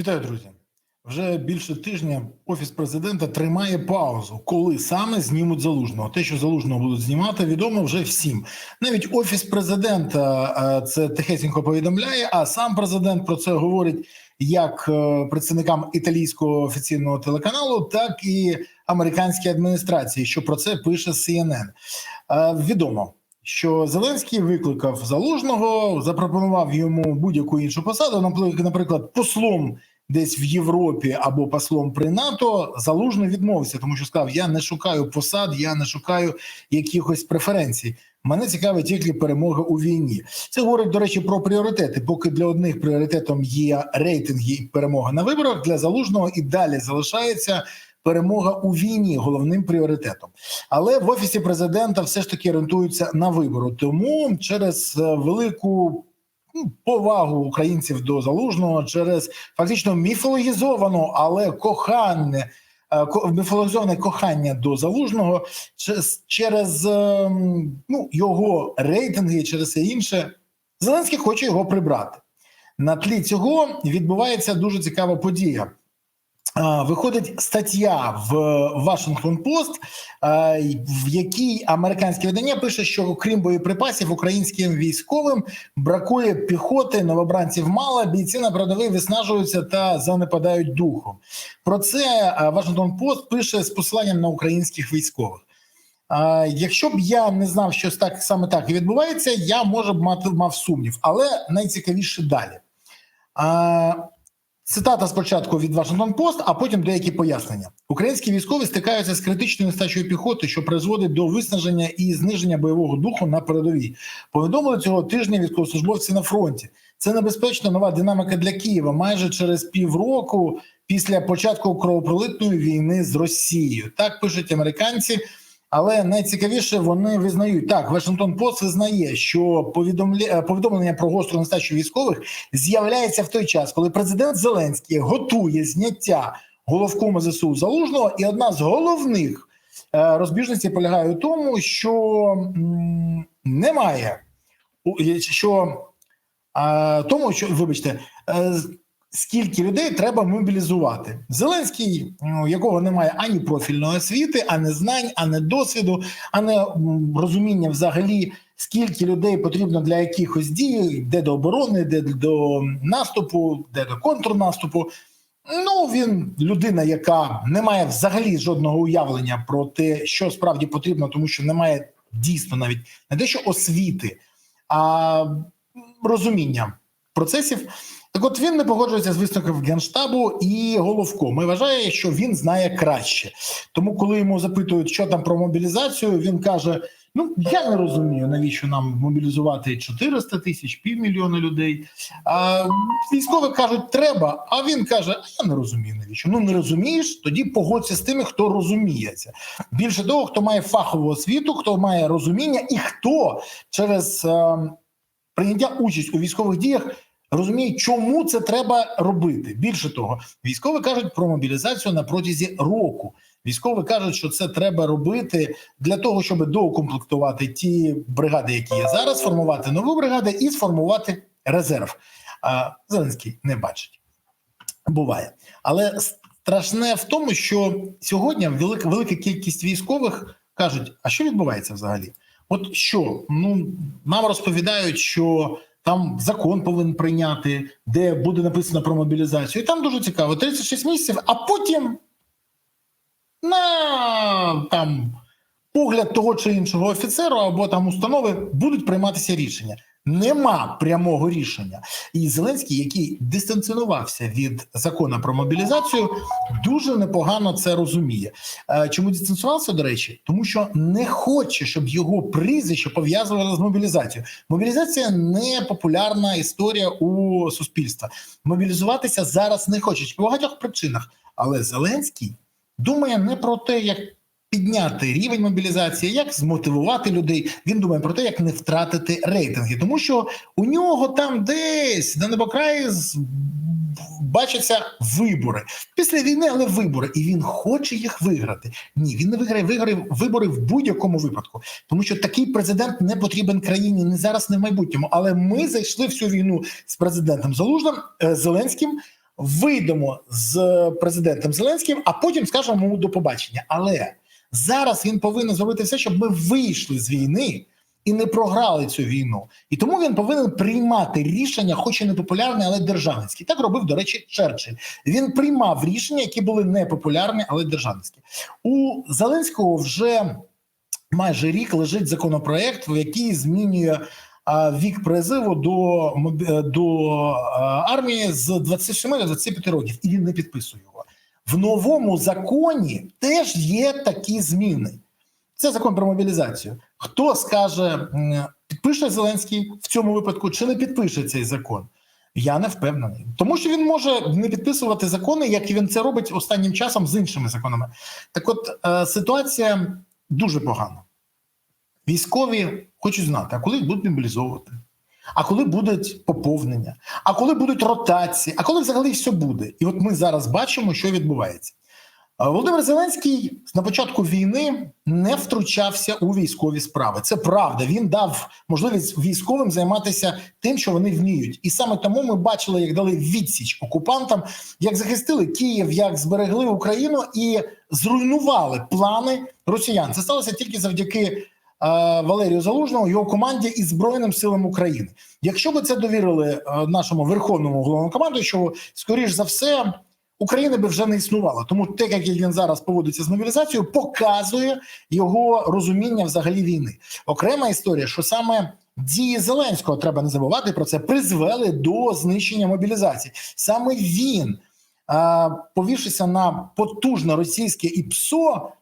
Вітаю, друзі. Вже більше тижня офіс президента тримає паузу, коли саме знімуть залужного. Те, що залужного будуть знімати, відомо вже всім. Навіть офіс президента е, це тихесенько повідомляє. А сам президент про це говорить як е, представникам італійського офіційного телеканалу, так і американській адміністрації. Що про це пише CNN. Е, Відомо. Що Зеленський викликав залужного, запропонував йому будь-яку іншу посаду, наприклад, послом десь в Європі або послом при НАТО, залужно відмовився, тому що сказав: Я не шукаю посад, я не шукаю якихось преференцій. Мене цікавить тільки перемога у війні. Це говорить до речі про пріоритети. Поки для одних пріоритетом є рейтинги і перемога на виборах, для залужного і далі залишається. Перемога у війні головним пріоритетом, але в офісі президента все ж таки орієнтуються на вибору. Тому через е, велику ну, повагу українців до залужного, через фактично міфологізовано, але кохане е, міфологізоване кохання до залужного через, через ну, його рейтинги, через все інше. Зеленський хоче його прибрати. На тлі цього відбувається дуже цікава подія. Виходить стаття в Вашингтон Пост, в якій американське видання пише, що окрім боєприпасів українським військовим бракує піхоти, новобранців мало, бійці на передовій виснажуються та занепадають духом. Про це Вашингтон Пост пише з посиланням на українських військових. Якщо б я не знав, що так саме так і відбувається, я може б мати мав сумнів, але найцікавіше далі. Цитата спочатку від Вашингтон Пост, а потім деякі пояснення. Українські військові стикаються з критичною нестачею піхоти, що призводить до виснаження і зниження бойового духу на передовій. Повідомили цього тижня військовослужбовці на фронті. Це небезпечна нова динаміка для Києва майже через півроку після початку кровопролитної війни з Росією. Так пишуть американці. Але найцікавіше вони визнають так. Вашингтон Пост визнає, що повідомлення повідомлення про гостру нестачу військових з'являється в той час, коли президент Зеленський готує зняття головкома ЗСУ залужного, і одна з головних е, розбіжностей полягає у тому, що немає у- що е, тому, що вибачте. Скільки людей треба мобілізувати? Зеленський, якого немає ані профільної освіти, ані знань, ані досвіду, ані розуміння взагалі, скільки людей потрібно для якихось дій, де до оборони, де до наступу, де до контрнаступу. Ну він людина, яка не має взагалі жодного уявлення про те, що справді потрібно, тому що немає дійсно навіть не те, що освіти, а розуміння процесів. Так, от він не погоджується з висновком генштабу і головком. І вважає, що він знає краще. Тому, коли йому запитують, що там про мобілізацію, він каже: Ну я не розумію, навіщо нам мобілізувати 400 тисяч, півмільйона людей. А військові кажуть, треба. А він каже: А я не розумію, навіщо. Ну не розумієш, тоді погодься з тими, хто розуміється. Більше того, хто має фахову освіту, хто має розуміння, і хто через е, прийняття участь у військових діях розуміє, чому це треба робити. Більше того, військові кажуть про мобілізацію на протязі року. Військові кажуть, що це треба робити для того, щоб доукомплектувати ті бригади, які є зараз, сформувати нову бригаду і сформувати резерв. А Зеленський не бачить. Буває, але страшне в тому, що сьогодні велика велика кількість військових кажуть: а що відбувається взагалі? От що ну нам розповідають, що там закон повинен прийняти, де буде написано про мобілізацію. І там дуже цікаво: 36 місяців, а потім на там погляд того чи іншого офіцеру або там установи будуть прийматися рішення. Нема прямого рішення, і Зеленський, який дистанціонувався від закону про мобілізацію, дуже непогано це розуміє. Е, Чому дистанціювався, до речі? Тому що не хоче, щоб його прізвище пов'язували з мобілізацією. Мобілізація не популярна історія у суспільства. Мобілізуватися зараз не хочуть по багатьох причинах. Але Зеленський думає не про те, як підняти рівень мобілізації, як змотивувати людей. Він думає про те, як не втратити рейтинги, тому що у нього там десь на небокраї бачаться вибори після війни, але вибори, і він хоче їх виграти. Ні, він не виграє виграє вибори в будь-якому випадку, тому що такий президент не потрібен країні не зараз, не в майбутньому. Але ми зайшли в цю війну з президентом Залужним е, Зеленським вийдемо з президентом Зеленським, а потім скажемо йому до побачення. Але зараз він повинен зробити все, щоб ми вийшли з війни і не програли цю війну. І тому він повинен приймати рішення, хоч і не популярні, але державницькі. Так робив, до речі, Черчилль. Він приймав рішення, які були непопулярні, але державницькі. У Зеленського вже майже рік лежить законопроект, в який змінює вік призиву до, до армії з 27 до 25 років, і він не підписує його. В новому законі теж є такі зміни. Це закон про мобілізацію. Хто скаже, підпише Зеленський в цьому випадку чи не підпише цей закон? Я не впевнений, тому що він може не підписувати закони, як він це робить останнім часом з іншими законами. Так, от е, ситуація дуже погана. Військові хочуть знати, а коли їх будуть мобілізовувати, а коли будуть поповнення, а коли будуть ротації, а коли взагалі все буде. І от ми зараз бачимо, що відбувається. Е, Володимир Зеленський на початку війни не втручався у військові справи. Це правда. Він дав можливість військовим займатися тим, що вони вміють, і саме тому ми бачили, як дали відсіч окупантам, як захистили Київ, як зберегли Україну і зруйнували плани росіян. Це сталося тільки завдяки Валерію Залужному, його команді і Збройним силам України. Якщо би це довірили е, нашому верховному головнокомандуючому, скоріш за все. України би вже не існувало, тому те, як він зараз поводиться з мобілізацією, показує його розуміння взагалі війни. Окрема історія, що саме дії Зеленського треба не забувати про це, призвели до знищення мобілізації. Саме він, повівшися на потужне російське ІПСО,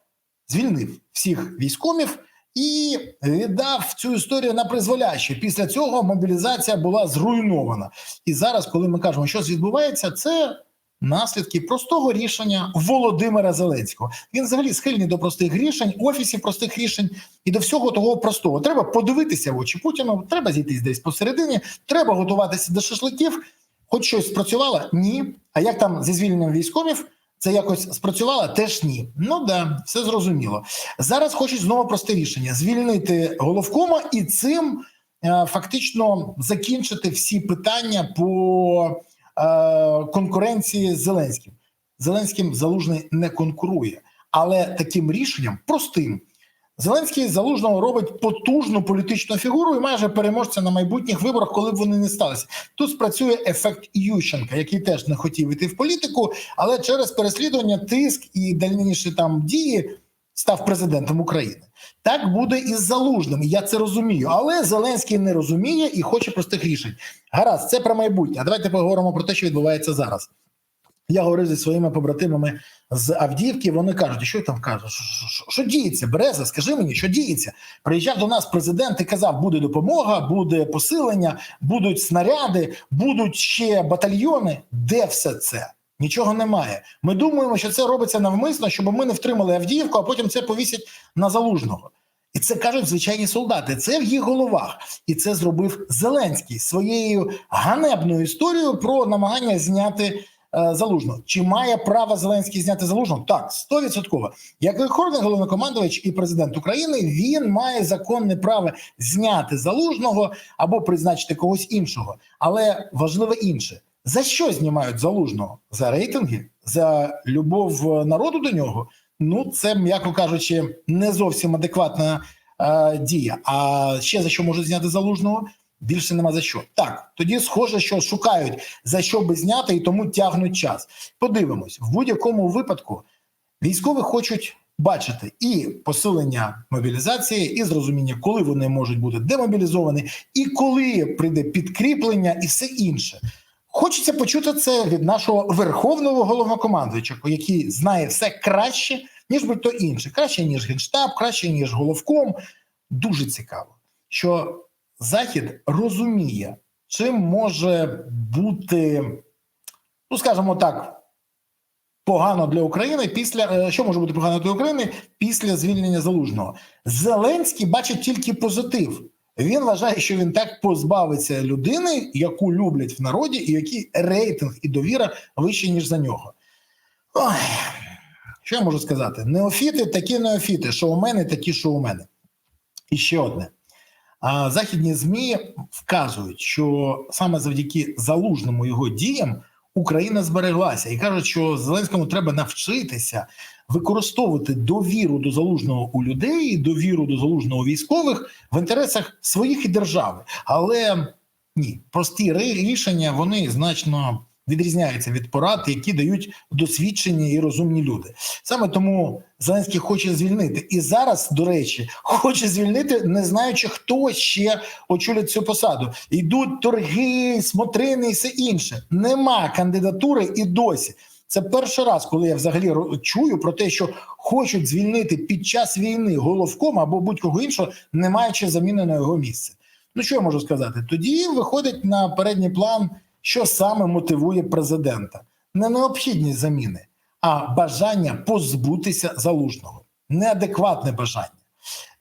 звільнив всіх військомів. І віддав цю історію на призволяще. Після цього мобілізація була зруйнована. І зараз, коли ми кажемо, що відбувається, це наслідки простого рішення Володимира Зеленського. Він взагалі схильний до простих рішень, офісів простих рішень і до всього того простого. Треба подивитися в очі Путіну, треба зійтись десь посередині, треба готуватися до шашликів. Хоч щось спрацювало? Ні. А як там зі звільненням військових? Це якось спрацювало? Теж ні. Ну да, все зрозуміло. Зараз хочуть знову просте рішення: звільнити головкома і цим е, фактично закінчити всі питання по е, конкуренції з Зеленським. Зеленським Залужний не конкурує, але таким рішенням простим. Зеленський залужного робить потужну політичну фігуру і майже переможця на майбутніх виборах, коли б вони не сталися. Тут спрацює ефект Ющенка, який теж не хотів іти в політику, але через переслідування, тиск і дальніші там дії став президентом України. Так буде і з залужним. Я це розумію. Але Зеленський не розуміє і хоче простих рішень. Гаразд, це про майбутнє. А давайте поговоримо про те, що відбувається зараз. Я говорив зі своїми побратимами з Авдіївки. Вони кажуть, що там кажуть, що, що, що діється? Береза, скажи мені, що діється? Приїжджав до нас президент і казав, буде допомога, буде посилення, будуть снаряди, будуть ще батальйони. Де все це? Нічого немає. Ми думаємо, що це робиться навмисно, щоб ми не втримали Авдіївку, а потім це повісять на залужного. І це кажуть звичайні солдати. Це в їх головах, і це зробив Зеленський своєю ганебною історією про намагання зняти. Е, Залужного. Чи має право Зеленський зняти залужного? Так, стовідсотково. Як верховний головнокомандувач і президент України, він має законне право зняти залужного або призначити когось іншого. Але важливо інше: за що знімають залужного? За рейтинги, за любов народу до нього. Ну, це, м'яко кажучи, не зовсім адекватна е, дія. А ще за що можуть зняти залужного? Більше нема за що. Так, тоді схоже, що шукають за що би зняти, і тому тягнуть час. Подивимось, в будь-якому випадку військові хочуть бачити і посилення мобілізації, і зрозуміння, коли вони можуть бути демобілізовані, і коли прийде підкріплення, і все інше. Хочеться почути це від нашого верховного головнокомандуюча, який знає все краще, ніж будь-то інше, краще ніж генштаб, краще ніж головком. Дуже цікаво, що Захід розуміє, чим може бути, ну скажімо так, погано для України після е, що може бути погано для України після звільнення залужного. Зеленський бачить тільки позитив. Він вважає, що він так позбавиться людини, яку люблять в народі, і який рейтинг і довіра вищі, ніж за нього. Ой, що я можу сказати? Неофіти такі неофіти, що у мене, такі, що у мене. І ще одне. Західні змі вказують, що саме завдяки залужному його діям Україна збереглася і кажуть, що Зеленському треба навчитися використовувати довіру до залужного у людей, довіру до залужного військових в інтересах своїх і держави. Але ні, прості рішення вони значно відрізняються від порад, які дають досвідчені і розумні люди. Саме тому Зеленський хоче звільнити і зараз, до речі, хоче звільнити, не знаючи, хто ще очолить цю посаду. Йдуть торги, смотрини і все інше. Нема кандидатури і досі. Це перший раз, коли я взагалі чую про те, що хочуть звільнити під час війни головком або будь-кого іншого, не маючи заміни на його місце. Ну що я можу сказати? Тоді виходить на передній план, що саме мотивує президента: не необхідність заміни, а бажання позбутися залужного, неадекватне бажання.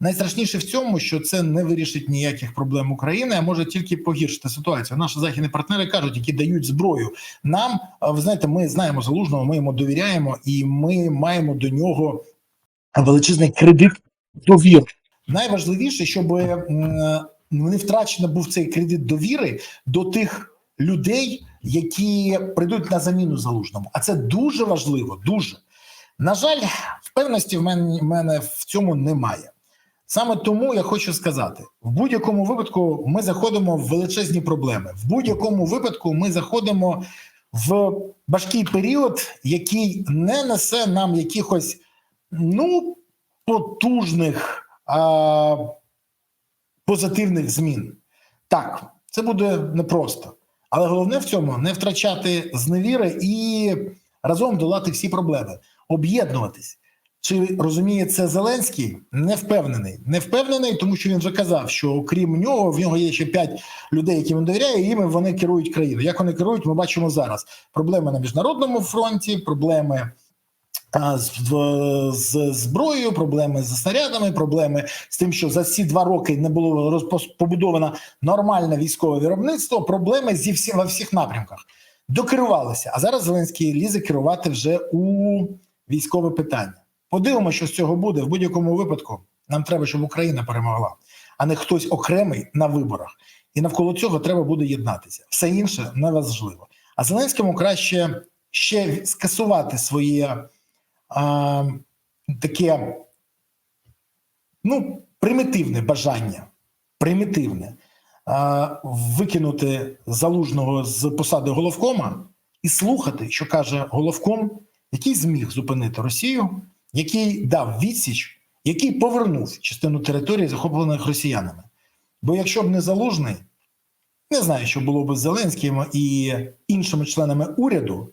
Найстрашніше в цьому, що це не вирішить ніяких проблем України, а може тільки погіршити ситуацію. Наші західні партнери кажуть, які дають зброю. Нам ви знаєте, ми знаємо залужного, ми йому довіряємо, і ми маємо до нього величезний кредит довіри. Найважливіше, щоб не втрачено був цей кредит довіри до тих людей, які прийдуть на заміну залужному. А це дуже важливо. Дуже на жаль, впевненості в мене, в мене в цьому немає. Саме тому я хочу сказати: в будь-якому випадку ми заходимо в величезні проблеми. В будь-якому випадку ми заходимо в важкий період, який не несе нам якихось ну потужних а, позитивних змін. Так, це буде непросто, але головне в цьому не втрачати зневіри і разом долати всі проблеми, об'єднуватись. Чи розуміє це Зеленський? Не впевнений. Не впевнений, тому що він вже казав, що окрім нього в нього є ще п'ять людей, яким він довіряє, і їм вони керують країною. Як вони керують, ми бачимо зараз. Проблеми на міжнародному фронті, проблеми з, з зброєю, проблеми з снарядами, проблеми з тим, що за ці два роки не було побудовано нормальне військове виробництво. Проблеми зі всі во всіх напрямках докерувалися. А зараз Зеленський лізе керувати вже у військове питання. Подивимося, що з цього буде в будь-якому випадку. Нам треба, щоб Україна перемогла, а не хтось окремий на виборах. І навколо цього треба буде єднатися. Все інше не важливо. А Зеленському краще ще скасувати своє а, таке ну, примітивне бажання, примітивне а, викинути залужного з посади головкома і слухати, що каже головком, який зміг зупинити Росію який дав відсіч, який повернув частину території, захоплених росіянами. Бо якщо б не залужний, не знаю, що було б з Зеленським і іншими членами уряду,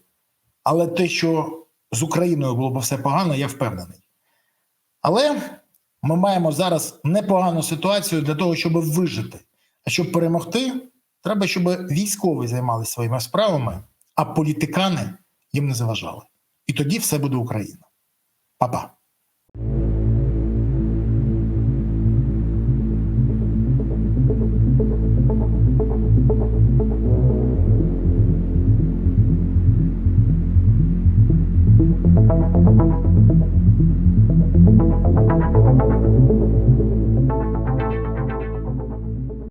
але те, що з Україною було б все погано, я впевнений. Але ми маємо зараз непогану ситуацію для того, щоб вижити. А щоб перемогти, треба, щоб військові займалися своїми справами, а політикани їм не заважали. І тоді все буде Україна. Па-па.